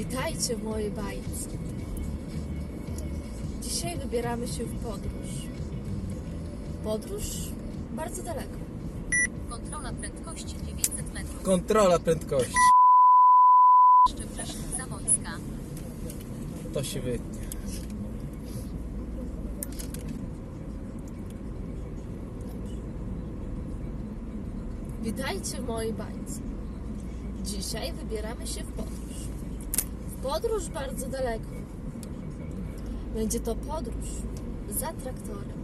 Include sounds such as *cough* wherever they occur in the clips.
Witajcie w mojej bajce. Dzisiaj wybieramy się w podróż. Podróż bardzo daleko. Kontrola prędkości 900 metrów. Kontrola prędkości. Szczebrzesznica Wojska. To się wytnie. Witajcie w mojej bajce. Dzisiaj wybieramy się w podróż. Podróż bardzo daleko. Będzie to podróż za traktorem.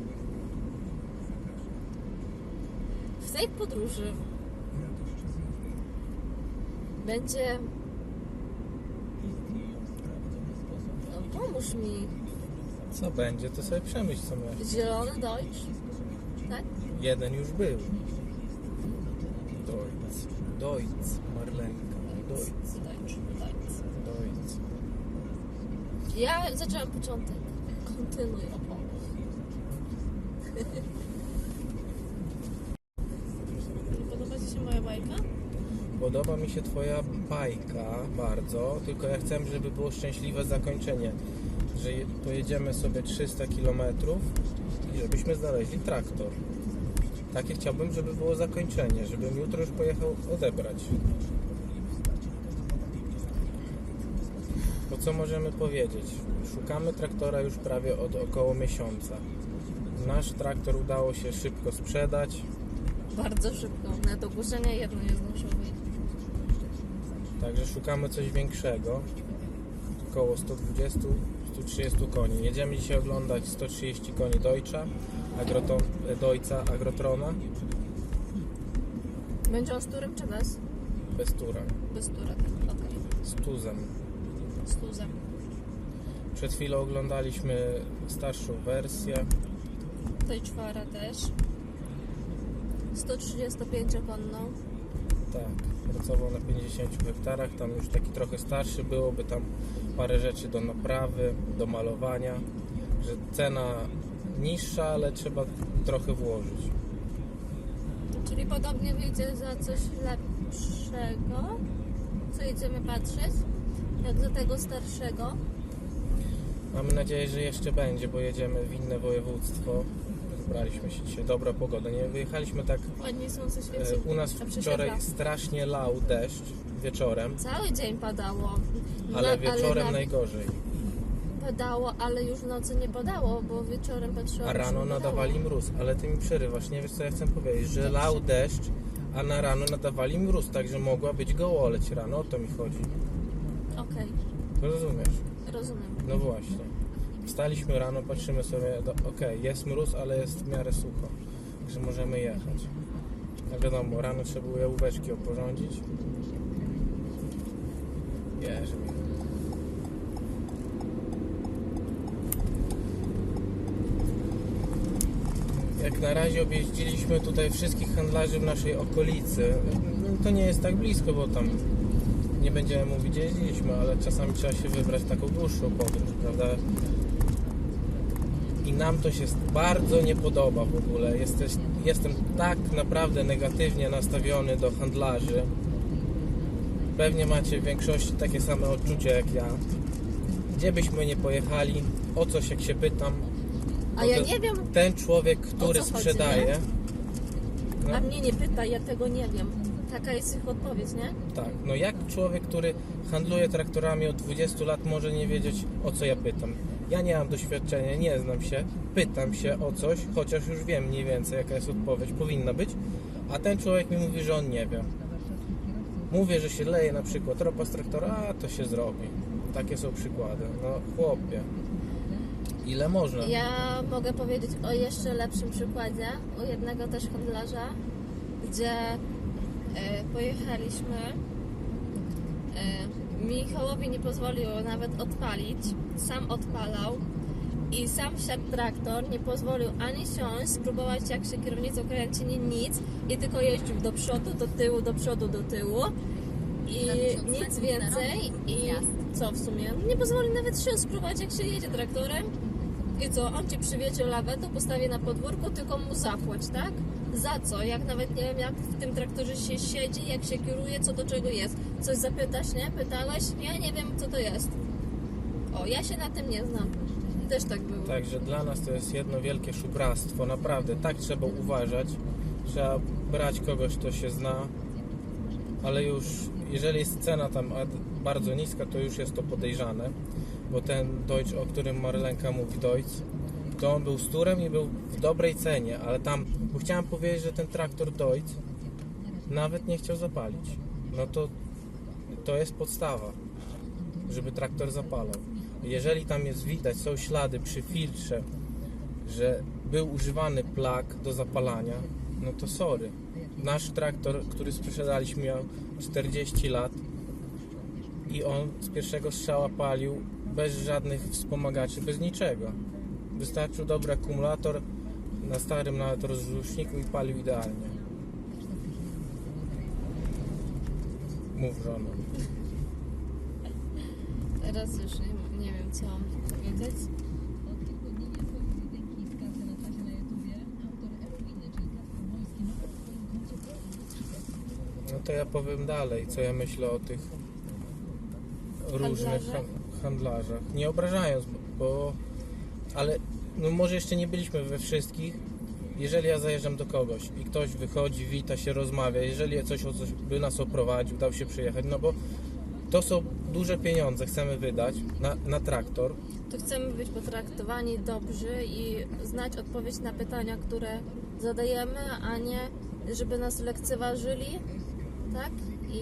W tej podróży będzie. No, pomóż mi. Co będzie, to sobie przemyśl co masz. Zielony dojść. Tak? Jeden już był. Dojc. Dojc. Marlenka. Dojc. Ja zaczęłam początek. Kontynuuj opowieść. Podoba Ci się moja bajka? Podoba mi się twoja bajka bardzo, tylko ja chcę, żeby było szczęśliwe zakończenie. Że je- pojedziemy sobie 300 km i żebyśmy znaleźli traktor. Takie chciałbym, żeby było zakończenie, żebym jutro już pojechał odebrać. Bo co możemy powiedzieć? Szukamy traktora już prawie od około miesiąca. Nasz traktor udało się szybko sprzedać. Bardzo szybko. Nawet ogłoszenia jedno zdążyło wyjść. Także szukamy coś większego. Około 120-130 koni. Jedziemy dzisiaj oglądać 130 koni Deutscha, Agroton, Deutza Agrotrona Będzie on z turem czy bez? bez tura, Bez tura. Okej. z tuzem. Z tuzem. Przed chwilą oglądaliśmy starszą wersję. Tej czwara też. 135-konną. Tak, pracował na 50 hektarach. Tam już taki trochę starszy byłoby tam parę rzeczy do naprawy, do malowania. Że cena niższa, ale trzeba trochę włożyć. Czyli podobnie wyjdzie za coś lepszego. Co idziemy patrzeć? Jak za tego starszego. Mamy nadzieję, że jeszcze będzie, bo jedziemy w inne województwo. Wybraliśmy się dzisiaj, dobra pogoda. Nie wyjechaliśmy tak. Ładnie słońce świeci. E, u nas A prześwietla. wczoraj strasznie lał deszcz wieczorem, Cały dzień padało. ale wieczorem na- najgorzej. Padało, ale już w nocy nie padało, bo wieczorem patrzyłam. A że rano nie padało. nadawali mróz, ale ty mi przerywasz. Nie wiesz co ja chcę powiedzieć, że lał deszcz, a na rano nadawali mróz, także mogła być gołoleć rano, o to mi chodzi. Okej, Rozumiesz? rozumiem. No właśnie. Wstaliśmy rano, patrzymy sobie, do, okej, jest mróz, ale jest w miarę sucho, także możemy jechać. A wiadomo, rano trzeba było jałóweczki oporządzić. Jerzy. Jak na razie objeździliśmy tutaj wszystkich handlarzy w naszej okolicy. No, To nie jest tak blisko, bo tam nie będziemy mówić, gdzie jeździliśmy, ale czasami trzeba się wybrać taką dłuższą podróż, prawda? I nam to się bardzo nie podoba w ogóle. Jesteś, jestem tak naprawdę negatywnie nastawiony do handlarzy. Pewnie macie w większości takie same odczucia jak ja. Gdzie byśmy nie pojechali, o coś jak się pytam, A ja ten- nie wiem, ten człowiek, który chodzi, sprzedaje, no. a mnie nie pytaj, ja tego nie wiem. Taka jest ich odpowiedź, nie? Tak, no jak człowiek, który handluje traktorami od 20 lat może nie wiedzieć o co ja pytam? Ja nie mam doświadczenia, nie znam się, pytam się o coś, chociaż już wiem mniej więcej jaka jest odpowiedź, powinna być, a ten człowiek mi mówi, że on nie wie. Mówię, że się leje na przykład ropa z traktora, a to się zrobi. Takie są przykłady. No chłopie, ile można? Ja mogę powiedzieć o jeszcze lepszym przykładzie, u jednego też handlarza, gdzie pojechaliśmy. E, Michałowi nie pozwolił nawet odpalić, sam odpalał. I sam wsiadł traktor, nie pozwolił ani siąść, spróbować jak się kierownicą kręci, nie nic. I tylko jeździł do przodu, do tyłu, do przodu, do tyłu. I nic więcej. i co w sumie, nie pozwolił nawet siąść, spróbować jak się jedzie traktorem. I co, on ci przywiecie lawetę, postawi na podwórku, tylko mu zapłać, tak? Za co? Jak nawet nie wiem, jak w tym traktorze się siedzi, jak się kieruje, co do czego jest. Coś zapytasz, nie? Pytałeś? Ja nie wiem, co to jest. O, ja się na tym nie znam. Też tak było. Także dla nas to jest jedno wielkie szubractwo. Naprawdę, tak trzeba uważać. Trzeba brać kogoś, kto się zna. Ale już, jeżeli jest cena tam bardzo niska, to już jest to podejrzane. Bo ten Deutsch, o którym Marlenka mówi, Deutsch, to on był z turem i był w dobrej cenie, ale tam, bo chciałem powiedzieć, że ten traktor Deutsch nawet nie chciał zapalić. No to to jest podstawa, żeby traktor zapalał. Jeżeli tam jest widać, są ślady przy filtrze, że był używany plak do zapalania, no to sorry. Nasz traktor, który sprzedaliśmy, miał 40 lat i on z pierwszego strzała palił bez żadnych wspomagaczy, bez niczego. Wystarczył dobry akumulator na starym nawet rozruszniku i palił idealnie. Mów żono. Teraz już nie, nie wiem, co mam powiedzieć. No to ja powiem dalej, co ja myślę o tych różnych Handlarzach? han- handlarzach. Nie obrażając, bo ale no może jeszcze nie byliśmy we wszystkich. Jeżeli ja zajeżdżam do kogoś i ktoś wychodzi, wita się, rozmawia, jeżeli coś o coś by nas oprowadził, dał się przyjechać, no bo to są duże pieniądze, chcemy wydać na, na traktor. To chcemy być potraktowani dobrze i znać odpowiedź na pytania, które zadajemy, a nie żeby nas lekceważyli, tak? I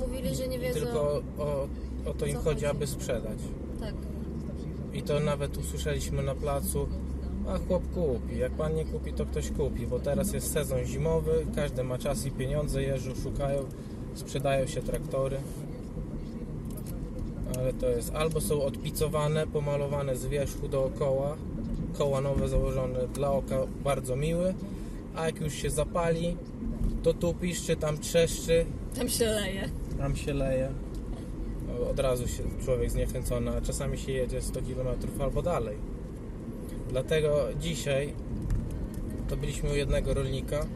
mówili, że nie wiedzą. Tylko o, o to im chodzi, chodzi. aby sprzedać. Tak. I to nawet usłyszeliśmy na placu, a chłop kupi. Jak pan nie kupi, to ktoś kupi, bo teraz jest sezon zimowy, każdy ma czas i pieniądze, jeżdżą, szukają, sprzedają się traktory. Ale to jest albo są odpicowane, pomalowane z wierzchu dookoła, koła nowe założone dla oka bardzo miły, a jak już się zapali, to tu piszczy, tam trzeszczy, Tam się leje. tam się leje. Od razu się człowiek zniechęcony, a czasami się jedzie 100 km albo dalej. Dlatego dzisiaj to byliśmy u jednego rolnika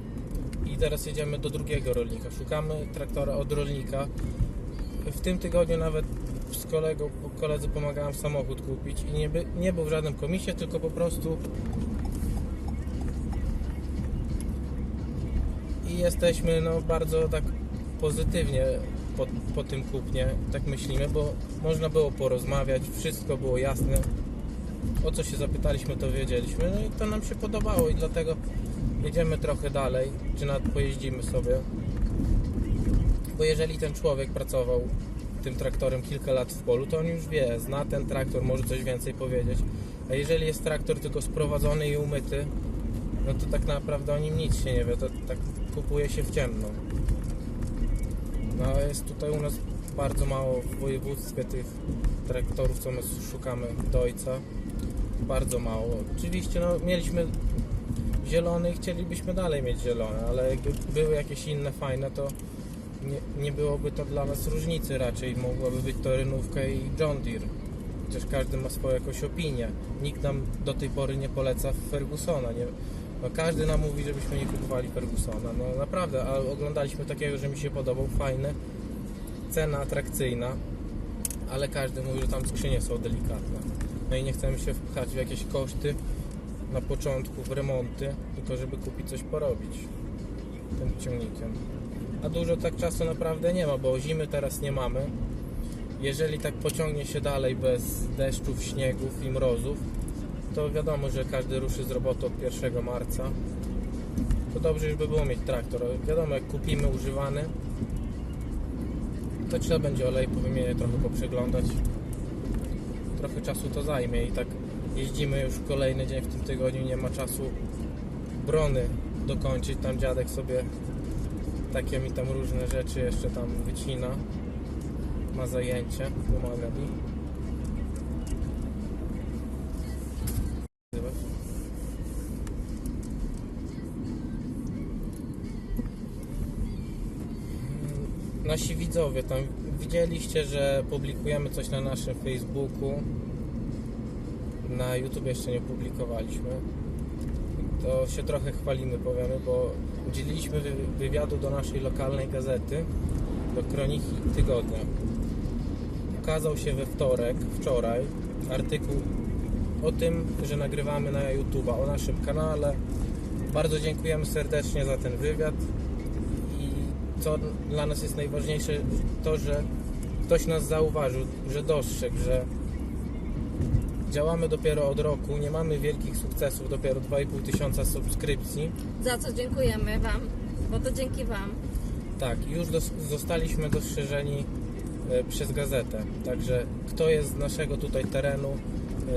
i teraz jedziemy do drugiego rolnika. Szukamy traktora od rolnika. W tym tygodniu nawet z kolegą, koledzy pomagałem samochód kupić i nie, by, nie był w żadnym komisie, tylko po prostu i jesteśmy no, bardzo tak pozytywnie po, po tym kupnie, tak myślimy, bo można było porozmawiać, wszystko było jasne. O co się zapytaliśmy, to wiedzieliśmy, no i to nam się podobało i dlatego jedziemy trochę dalej, czy nawet pojeździmy sobie. Bo jeżeli ten człowiek pracował tym traktorem kilka lat w polu, to on już wie, zna ten traktor, może coś więcej powiedzieć. A jeżeli jest traktor tylko sprowadzony i umyty, no to tak naprawdę o nim nic się nie wie, to tak kupuje się w ciemno. No jest tutaj u nas bardzo mało w województwie tych traktorów, co my szukamy do ojca. Bardzo mało. Oczywiście no, mieliśmy zielony i chcielibyśmy dalej mieć zielone, ale jakby były jakieś inne fajne, to nie, nie byłoby to dla nas różnicy raczej. Mogłaby być to Renówka i John Deere. Chociaż każdy ma swoją jakąś opinię. Nikt nam do tej pory nie poleca Fergusona. Nie? No, każdy nam mówi, żebyśmy nie kupowali Fergusona. No naprawdę, a oglądaliśmy takiego, że mi się podobał, fajny, cena atrakcyjna, ale każdy mówi, że tam skrzynie są delikatne. No i nie chcemy się wpchać w jakieś koszty na początku, w remonty, tylko żeby kupić coś porobić tym ciągnikiem. A dużo tak czasu naprawdę nie ma, bo zimy teraz nie mamy. Jeżeli tak pociągnie się dalej bez deszczów, śniegów i mrozów, to wiadomo, że każdy ruszy z roboty od 1 marca. To dobrze już by było mieć traktor. Wiadomo, jak kupimy używany, to trzeba będzie olej powymieniać, trochę poprzeglądać. Trochę czasu to zajmie i tak jeździmy już kolejny dzień w tym tygodniu, nie ma czasu brony dokończyć. Tam dziadek sobie takie mi tam różne rzeczy jeszcze tam wycina. Ma zajęcie, pomaga mi. Nasi widzowie, tam widzieliście, że publikujemy coś na naszym Facebooku. Na YouTube jeszcze nie publikowaliśmy. to się trochę chwalimy, powiemy, bo udzieliliśmy wy- wywiadu do naszej lokalnej gazety, do Kroniki Tygodnia. Ukazał się we wtorek, wczoraj, artykuł o tym, że nagrywamy na YouTube'a, o naszym kanale. Bardzo dziękujemy serdecznie za ten wywiad co dla nas jest najważniejsze, to, że ktoś nas zauważył, że dostrzegł, że działamy dopiero od roku, nie mamy wielkich sukcesów, dopiero 2,5 tysiąca subskrypcji. Za co dziękujemy Wam, bo to dzięki Wam. Tak, już dos- zostaliśmy dostrzeżeni e, przez gazetę. Także kto jest z naszego tutaj terenu,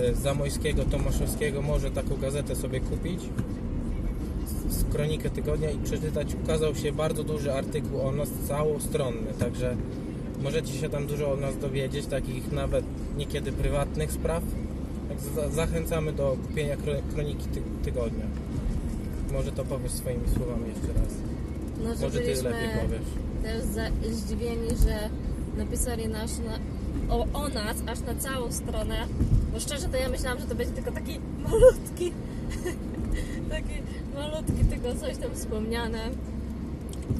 e, zamojskiego, tomaszowskiego, może taką gazetę sobie kupić z- kronikę tygodnia i przeczytać. Ukazał się bardzo duży artykuł o nas, całostronny, także możecie się tam dużo o nas dowiedzieć, takich nawet niekiedy prywatnych spraw. Tak za- zachęcamy do kupienia kro- kroniki ty- tygodnia. Może to powiesz swoimi słowami jeszcze raz. No, że Może ty lepiej powiesz. też za, zdziwieni, że napisali nasz, na, o, o nas aż na całą stronę. Bo szczerze to ja myślałam, że to będzie tylko taki *laughs* malutki, taki malutki tylko coś tam wspomniane.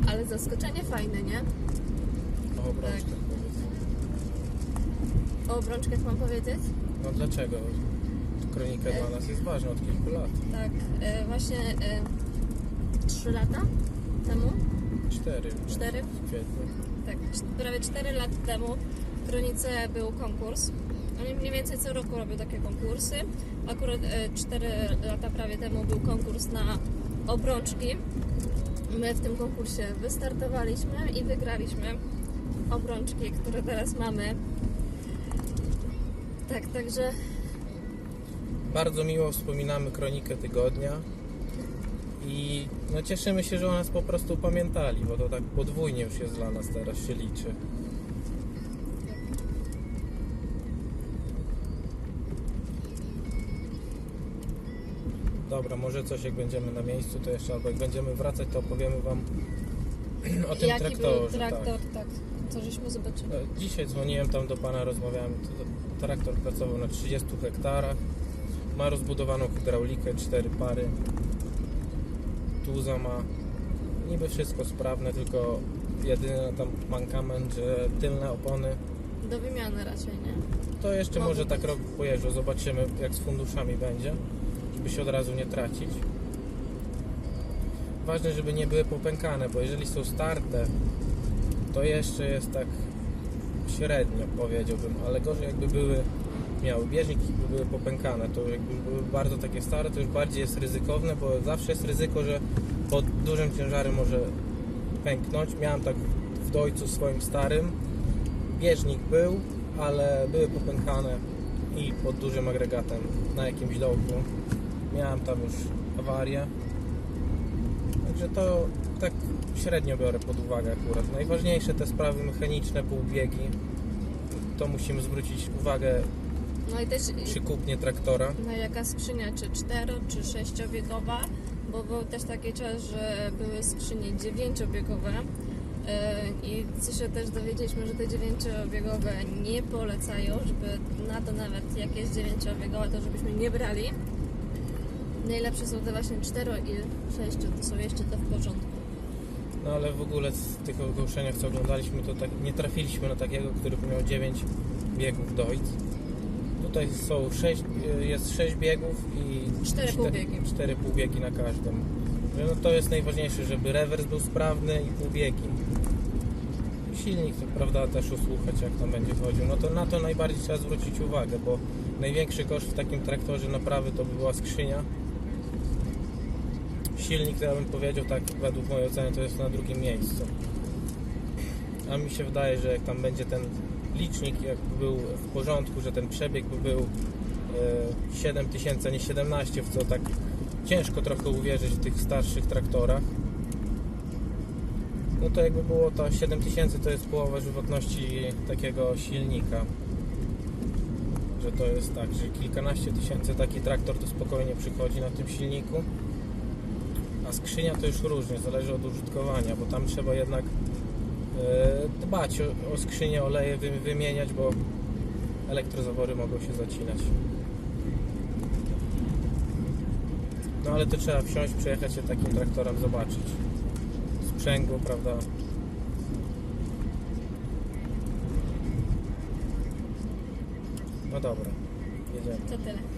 Ale zaskoczenie fajne, nie? O obrączkach Tak. powiedz. O obrączkach mam powiedzieć? No dlaczego? Kronika dla nas jest ważna od kilku lat. Tak, e, właśnie e, 3 lata temu, Cztery. 4, W kwietniu. tak, prawie 4 lata temu w Kronice był konkurs. Oni mniej więcej co roku robią takie konkursy. Akurat 4 lata prawie temu był konkurs na obrączki. My w tym konkursie wystartowaliśmy i wygraliśmy obrączki, które teraz mamy. Tak, także Bardzo miło wspominamy kronikę tygodnia i no cieszymy się, że o nas po prostu pamiętali, bo to tak podwójnie już jest dla nas teraz się liczy. Dobra, może coś jak będziemy na miejscu, to jeszcze albo jak będziemy wracać, to opowiemy Wam *clears throat* o tym jaki traktorze. był traktor, tak. Co żeśmy zobaczyli. E, Dzisiaj dzwoniłem tam do pana, rozmawiałem. To, to, traktor pracował na 30 hektarach. Ma rozbudowaną hydraulikę, cztery pary. Tuza ma. Niby wszystko sprawne, tylko jedyny tam mankament, że tylne opony. Do wymiany raczej, nie? To jeszcze Mogą może tak być. rok pojeżdżą, zobaczymy jak z funduszami będzie, żeby się od razu nie tracić. Ważne, żeby nie były popękane, bo jeżeli są starte, to jeszcze jest tak średnio powiedziałbym, ale gorzej jakby były, miały bieżniki, jakby były popękane, to jakby były bardzo takie stare, to już bardziej jest ryzykowne, bo zawsze jest ryzyko, że pod dużym ciężarem może pęknąć. Miałem tak w dojcu swoim starym, bieżnik był, ale były popękane i pod dużym agregatem na jakimś dołku. Miałem tam już awarię. Także to tak średnio biorę pod uwagę akurat. Najważniejsze te sprawy mechaniczne, półbiegi. To musimy zwrócić uwagę No i też przy kupnie traktora. na jaka skrzynia, czy 4 czy 6 biegowa, bo był też taki czas, że były skrzynie 9 biegowe i co się też dowiedzieliśmy, że te 9 biegowe nie polecają, żeby na to nawet jak jest 9 biegowe, to żebyśmy nie brali. Najlepsze są te właśnie 4 i 6, to są jeszcze te w porządku. No ale w ogóle z tych ogłoszeniach co oglądaliśmy, to tak nie trafiliśmy na takiego, który miał 9 biegów dojc. Tutaj są 6, jest 6 biegów i Cztery czte- półbiegi. cztery półbiegi na każdym. No to jest najważniejsze, żeby rewers był sprawny i półbiegi. Silnik to prawda też usłuchać jak tam będzie chodził. No to na to najbardziej trzeba zwrócić uwagę, bo największy koszt w takim traktorze naprawy to by była skrzynia. Silnik to ja bym powiedział tak według mojej oceny to jest na drugim miejscu. A mi się wydaje, że jak tam będzie ten licznik jakby był w porządku, że ten przebieg by był e, 7000, a nie 17, w co tak ciężko trochę uwierzyć w tych starszych traktorach. No to jakby było to 7000 to jest połowa żywotności takiego silnika. Że to jest tak, że kilkanaście tysięcy taki traktor to spokojnie przychodzi na tym silniku. A skrzynia to już różnie, zależy od użytkowania, bo tam trzeba jednak e, dbać o, o skrzynię, oleje wy, wymieniać, bo elektrozawory mogą się zacinać. No ale to trzeba wsiąść, przejechać się takim traktorem, zobaczyć. Sprzęgło, prawda? No dobra, jedziemy. To tyle.